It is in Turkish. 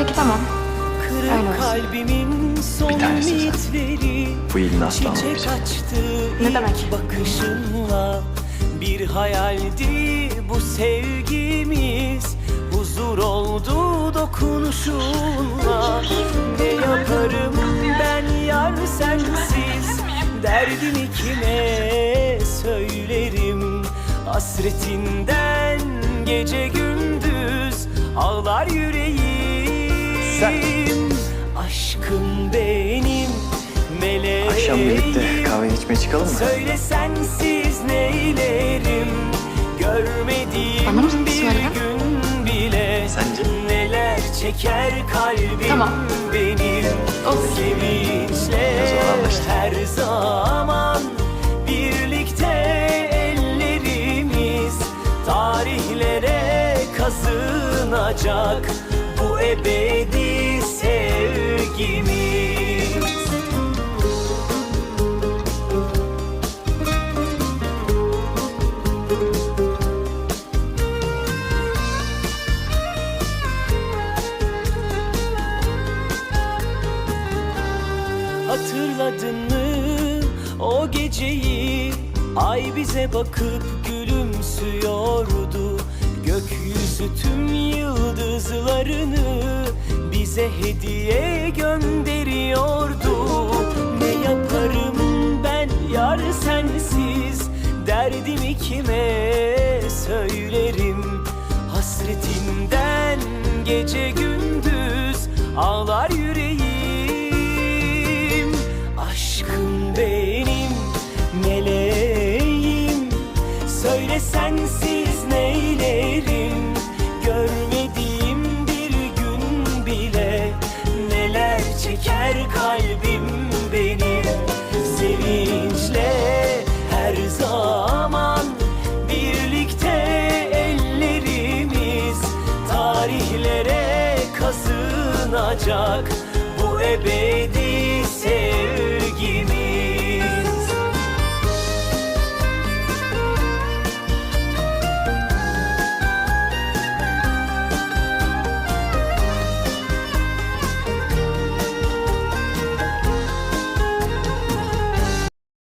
Peki tamam. Kırık Öyle olsun. kalbimin son Bir tanesi sen. ümitleri Bu iyiliğini asla açtı Ne demek? bakışınla Bir hayaldi bu sevgimiz Huzur oldu dokunuşunla Ne yaparım ben yar sensiz Derdimi kime söylerim Hasretinden gece gündüz Ağlar yüreğim Aşkım benim meleğim Akşam birlikte kahve içmeye çıkalım mı? Söyle sensiz neylerim Görmediğim Bana mı bir söyledin? gün bile Sence? Neler çeker kalbim Tamam. benim Olur. Sevinçle her zaman Birlikte ellerimiz Tarihlere kazınacak ebedi sevgimiz. Hatırladın mı o geceyi? Ay bize bakıp gülümsüyordu. Gökyüzü tüm yıldızlarını Bize hediye gönderiyordu. Ne yaparım ben yar sensiz? Derdimi kime söylerim? Hasretinden gece gündüz Ağlar yüreğim. Aşkım benim kazınacak Bu ebedi sevgimiz